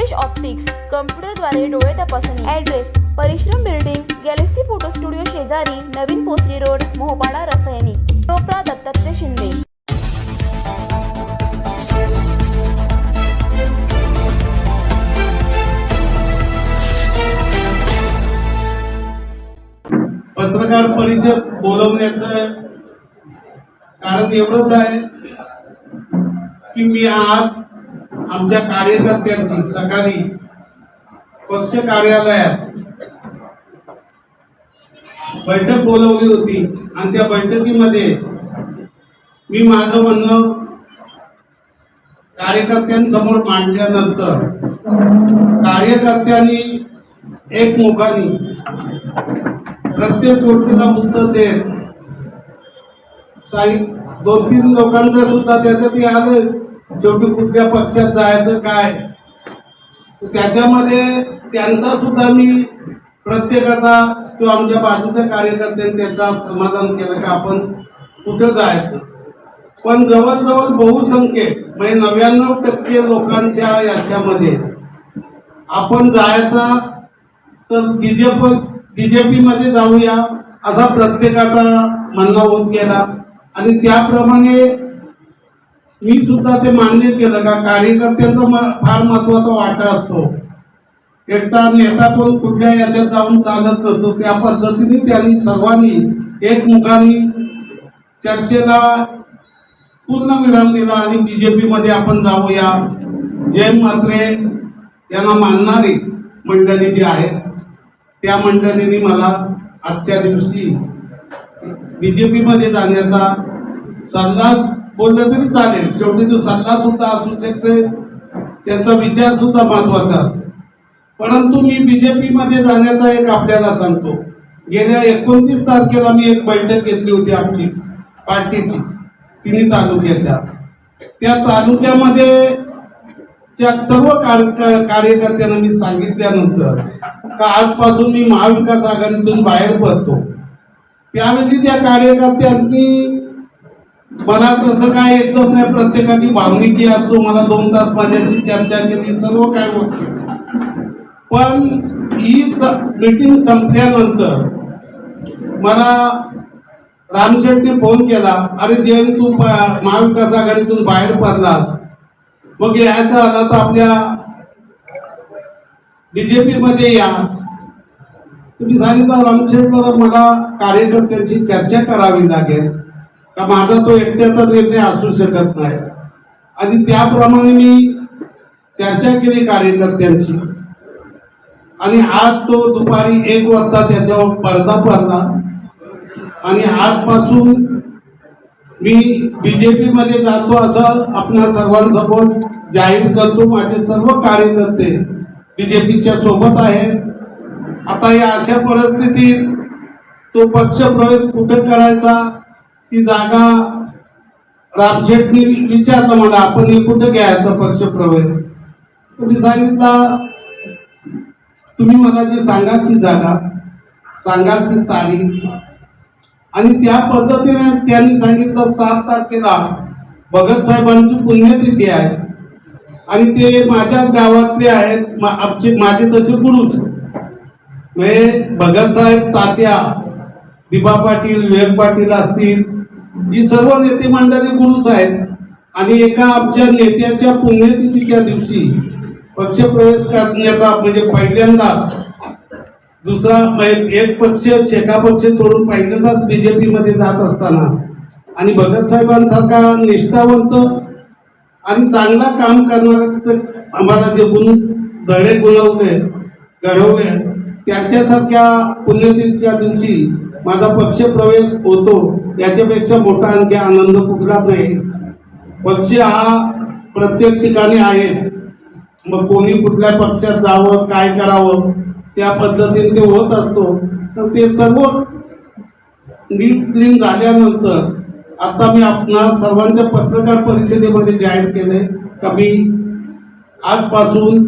Kalpesh optics कम्प्युटरद्वारे डोळे तपासणी. Address परिश्रम बिल्डिंग गॅलेक्सी फोटो स्टुडिओ शेजारी नवीन पोसरी रोड मोहपाडा रसायनी. टोपरा दत्तात्रय शिंदे. पत्रकार परिषद बोलवण्याचं कारण एवढंच आहे की मी आज आमच्या कार्यकर्त्यांची सकाळी पक्ष कार्यालयात बैठक बोलवली होती आणि त्या बैठकीमध्ये मी माझं म्हणणं कार्यकर्त्यांसमोर मांडल्यानंतर कार्यकर्त्यांनी एकमुखाने प्रत्येक गोष्टीला उत्तर देत काही दोन तीन लोकांचं सुद्धा त्याच्यात आलं. शेवटी कुठल्या पक्षात जायचं काय? त्याच्यामध्ये त्यांचा सुद्धा मी प्रत्येकाचा किंवा आमच्या बाजूच्या कार्यकर्त्यांनी त्याचा समाधान केलं का आपण कुठं जायचं? पण जवळजवळ बहुसंख्य म्हणजे नव्याण्णव टक्के लोकांच्या याच्यामध्ये आपण जायचा तर बीजेप बी जे पीमध्ये जाऊया असा प्रत्येकाचा म्हणणं होत गेला आणि त्याप्रमाणे मी सुद्धा ते मान्य केलं का? कार्यकर्त्यांचा म- फार महत्त्वाचा वाटा असतो. एकटा नेता पण कुठल्या याच्यात जाऊन चालत नसतो त्या पद्धतीने त्यांनी सर्वांनी एकमुखाने चर्चेला पूर्ण विराम दिला आणि बी जे पीमध्ये आपण जाऊया. जैन मात्रे यांना मानणारी मंडळी जी आहेत. त्या मंडळीने मला आजच्या दिवशी बी जे पीमध्ये जाण्याचा सल्ला बोललं तरी चालेल. शेवटी तो सल्ला सुद्धा असू शकते त्यांचा विचार सुद्धा महत्त्वाचा असतो. परंतु मी बीजेपीमध्ये जाण्याचा एक आपल्याला सांगतो. गेल्या एकोणतीस तारखेला मी एक बैठक घेतली होती आमची पार्टीची तिन्ही तालुक्याच्या. त्या तालुक्यामध्ये त्या सर्व कार्य का- कार्यकर्त्यांना मी सांगितल्यानंतर का आजपासून मी महाविकास आघाडीतून बाहेर पडतो. त्यावेळी त्या कार्यकर्त्यांनी मला तसं काय एकदम नाही प्रत्येकाची भावनिकी असतो मला दोन तास माझ्याशी चर्चा केली सर्व काय होते. पण ही मीटिंग संपल्यानंतर मला रामशेठने फोन केला अरे जेन तू महाविकास आघाडीतून बाहेर पडलास. मग यायचं आला तर आपल्या बीजेपी मध्ये या. तुम्ही सांगितलं रामशेठ मला मला कार्यकर्त्यांची चर्चा करावी लागेल. का माझा तो एकट्याचा निर्णय असू शकत नाही? आणि त्याप्रमाणे मी चर्चा केली कार्यकर्त्यांची. आणि आज तो दुपारी एक वाजता त्याच्यावर पडदा पडला. आणि आजपासून मी बी जे पीमध्ये जातो असं आपल्या सर्वांसमोर जाहीर करतो. माझे सर्व कार्यकर्ते पीच्या सोबत आहेत. आता या अशा परिस्थितीत तो पक्ष प्रवेश कुठे करायचा? ती जागा रामशेठनी विचारलं मला आपण हे कुठे घ्यायचा पक्ष प्रवेश तुम्ही सांगितला तुम्ही मला जी सांगा ती जागा सांगा ती तारीख. आणि त्या पद्धतीने त्यांनी सांगितलं सात तारखेला भगत साहेबांची पुण्यतिथी आहे आणि ते माझ्याच गावातले आहेत मा- आमचे माझे तसे गुरुच. म्हणजे भगत साहेब तात्या दिबा पाटील विवेक पाटील असतील ही सर्व नेते मंडळी गुरुच आहेत. आणि एका आमच्या नेत्याच्या पुण्यतिथीच्या दिवशी पक्षप्रवेश करण्याचा म्हणजे पहिल्यांदाच दुसरा एक पक्ष शेका पक्ष सोडून पहिल्यांदाच बीजेपीमध्ये जात असताना. आणि भगत साहेबांसारखा निष्ठावंत आणि चांगला काम करणाऱ्याचं आम्हाला जे गुण धडे गुणवले घडवले त्याच्यासारख्या पुण्यतिथीच्या दिवशी माझा पक्ष प्रवेश होतो याच्यापेक्षा मोठा आणखी आनंद कुठलाच नाही. पक्ष हा प्रत्येक ठिकाणी आहेच. मग कोणी कुठल्या पक्षात जावं काय करावं त्या पद्धतीने ते होत असतो. तर ते सर्व नीट क्लीन झाल्यानंतर आता मी आपणा सर्वांच्या पत्रकार परिषदेमध्ये जाहीर केले का मी आजपासून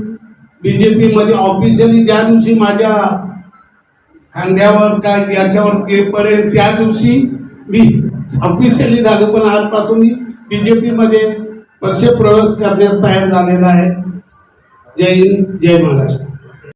बी जे पीमध्ये ऑफिशियली ज्या दिवशी माझ्या खांद्यावर काय याच्यावर ते पडेल त्या दिवशी मी ऑफिशियली झालो पण आजपासून मी बी जे पीमध्ये पक्षप्रवेश करण्यास तयार झालेला आहे. जय हिंद जय महाराष्ट्र.